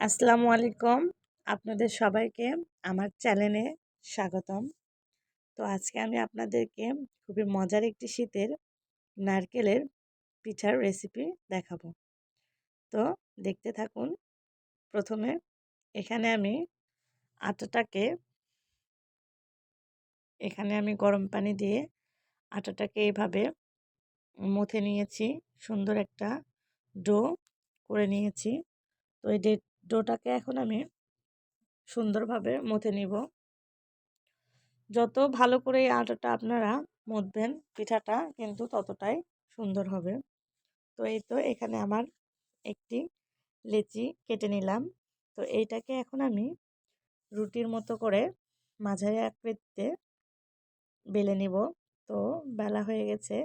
আসসালামু আলাইকুম। আপনাদের সবাইকে আমার চ্যানেলে স্বাগতম। তো আজকে আমি আপনাদেরকে খুবই মজার একটি শীতের নারকেলের পিঠার রেসিপি দেখাবো। তো দেখতে থাকুন, প্রথমে এখানে আমি আটাটাকে, এখানে আমি গরম পানি দিয়ে আটাটাকে এইভাবে মুথে নিয়েছি। সুন্দর একটা ডো করে নিয়েছি। তো এই ডোটাকে এখন আমি সুন্দরভাবে মথে নিব। যত ভালো করে এই আটাটা আপনারা মধবেন পিঠাটা কিন্তু ততটাই সুন্দর হবে। তো এই তো এখানে আমার একটি লেচি কেটে নিলাম। তো এইটাকে এখন আমি রুটির মতো করে মাঝারি আকৃতিতে বেলে নিব। তো বেলা হয়ে গেছে।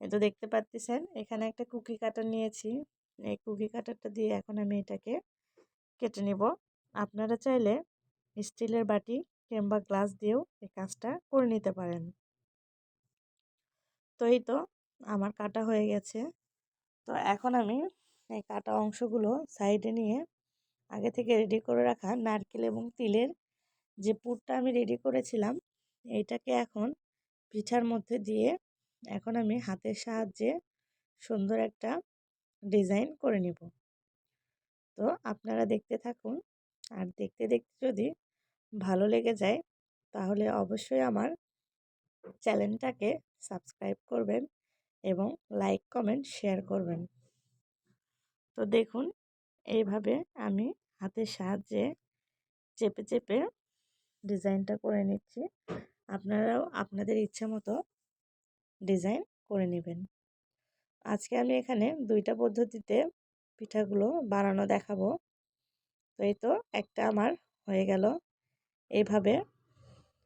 তো দেখতে পাচ্ছেন, এখানে একটা কুকি কাটার নিয়েছি। এই কুকি কাটারটা দিয়ে এখন আমি এটাকে কেটে নিব। আপনারা চাইলে স্টিলের বাটি কিংবা গ্লাস দিয়েও এই কাজটা করে নিতে পারেন। তো এই তো আমার কাটা হয়ে গেছে। তো এখন আমি এই কাটা অংশগুলো সাইডে নিয়ে আগে থেকে রেডি করে রাখা নারকেল এবং তিলের যে পুরটা আমি রেডি করেছিলাম এইটাকে এখন পিঠার মধ্যে দিয়ে এখন আমি হাতের সাহায্যে সুন্দর একটা ডিজাইন করে নিব। তো আপনারা দেখতে থাকুন। আর দেখতে দেখতে যদি ভালো লেগে যায়, তাহলে অবশ্যই আমার চ্যানেলটাকে সাবস্ক্রাইব করবেন এবং লাইক, কমেন্ট, শেয়ার করবেন। তো দেখুন, এইভাবে আমি হাতের সাহায্যে চেপে চেপে ডিজাইনটা করে নিচ্ছি। আপনারাও আপনাদের ইচ্ছে মতো ডিজাইন করে নেবেন। আজকে আমি এখানে দুইটা পদ্ধতিতে পিঠাগুলো বানানো দেখাবো। তো এই তো একটা আমার হয়ে গেল। এইভাবে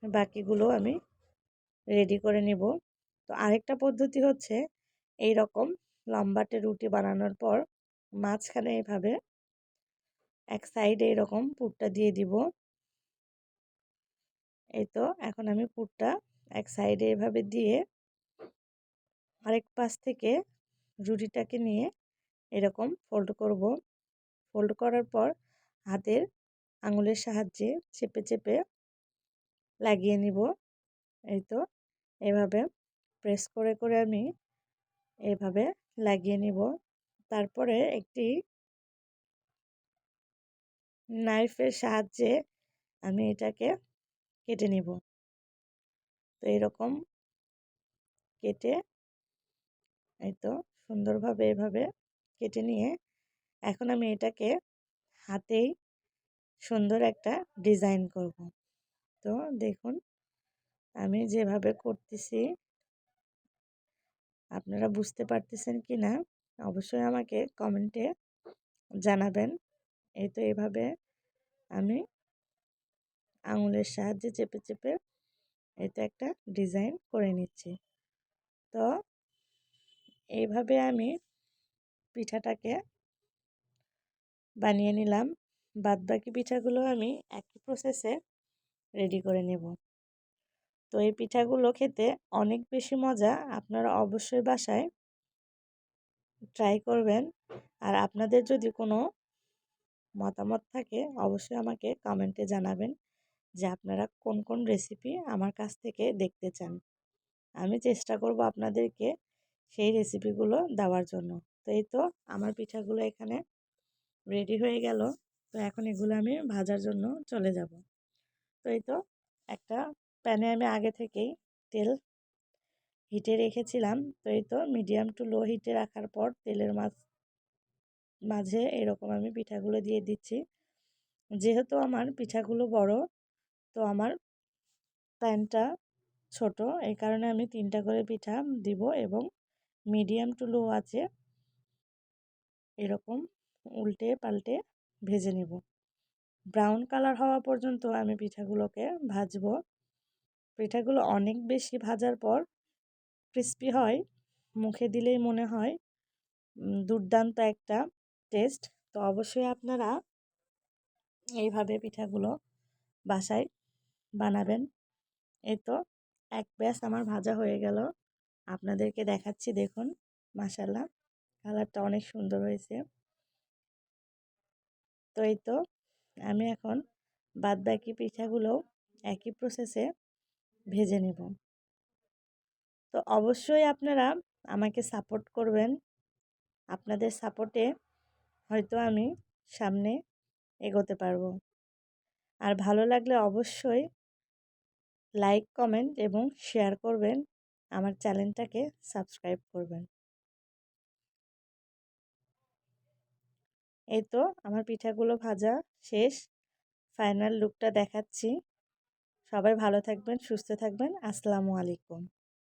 বাকিগুলো আমি রেডি করে নিব। তো আরেকটা পদ্ধতি হচ্ছে এই রকম লম্বাটে রুটি বানানোর পর মাঝখানে এইভাবে এক সাইডে এরকম পুরটা দিয়ে দিব। এই তো এখন আমি পুরটা এক সাইডে এভাবে দিয়ে আরেক পাশ থেকে রুটিটাকে নিয়ে এরকম ফোল্ড করব। ফোল্ড করার পর হাতের আঙুলের সাহায্যে চেপে চেপে লাগিয়ে নিব। এই তো, এভাবে প্রেস করে করে আমি এভাবে লাগিয়ে নিব। তারপরে একটি নাইফের সাহায্যে আমি এটাকে কেটে নিব। তো এরকম কেটে, এই তো সুন্দরভাবে এভাবে কেটে নিয়ে এখন আমি এটাকে হাতেই সুন্দর একটা ডিজাইন করব। তো দেখুন, আমি যেভাবে করতেছি, আপনারা বুঝতে পারতেছেন কি না, অবশ্যই আমাকে কমেন্টে জানাবেন। এই তো এভাবে আমি আঙুলের সাহায্যে চেপে চেপে এটা একটা ডিজাইন করে নিচ্ছি। তো এইভাবে আমি পিঠাটাকে বানিয়ে নিলাম। বাদবাকি পিঠাগুলো আমি একই প্রসেসে রেডি করে নেব। তো এই পিঠাগুলো খেতে অনেক বেশি মজা আপনারা অবশ্যই বাসায় ট্রাই করবেন। আর আপনাদের যদি কোনো মতামত থাকে অবশ্যই আমাকে কমেন্টে জানাবেন যে আপনারা কোন কোন রেসিপি আমার কাছ থেকে দেখতে চান। আমি চেষ্টা করব আপনাদেরকে সেই রেসিপিগুলো দেওয়ার জন্য। তো এই তো আমার পিঠাগুলো এখানে রেডি হয়ে গেল। তো এখন এগুলো আমি ভাজার জন্য চলে যাব। তো এই তো একটা প্যানে আমি আগে থেকেই তেল হিটে রেখেছিলাম। তো এই তো মিডিয়াম টু লো হিটে রাখার পর তেলের মাছ মাঝে এরকম আমি পিঠাগুলো দিয়ে দিচ্ছি। যেহেতু আমার পিঠাগুলো বড়, তো আমার প্যানটা ছোট, এই কারণে আমি তিনটা করে পিঠা দিব এবং মিডিয়াম টু লো আছে এরকম উল্টে পাল্টে ভেজে নেব। ব্রাউন কালার হওয়া পর্যন্ত আমি পিঠাগুলোকে ভাজবো। পিঠাগুলো অনেক বেশি ভাজার পর ক্রিস্পি হয়, মুখে দিলেই মনে হয় দুর্দান্ত একটা টেস্ট তো অবশ্যই আপনারা এইভাবে পিঠাগুলো বাসায় বানাবেন। এই তো, এক ব্যাস আমার ভাজা হয়ে গেল। আপনাদেরকে দেখাচ্ছি, দেখুন মাসাল্লাহ কালারটা অনেক সুন্দর হয়েছে। তো এই তো, আমি এখন বাদ বাকি পিঠাগুলো একই প্রসেসে ভেজে নেব। তো অবশ্যই আপনারা আমাকে সাপোর্ট করবেন। আপনাদের সাপোর্টে হয়তো আমি সামনে এগোতে পারব। আর ভালো লাগলে অবশ্যই লাইক কমেন্ট এবং শেয়ার করবেন। আমার চ্যানেলটাকে সাবস্ক্রাইব করবেন। এই তো আমার পিঠাগুলো ভাজা শেষ। ফাইনাল লুকটা দেখাচ্ছি। সবাই ভালো থাকবেন, সুস্থ থাকবেন। আসসালামু আলাইকুম।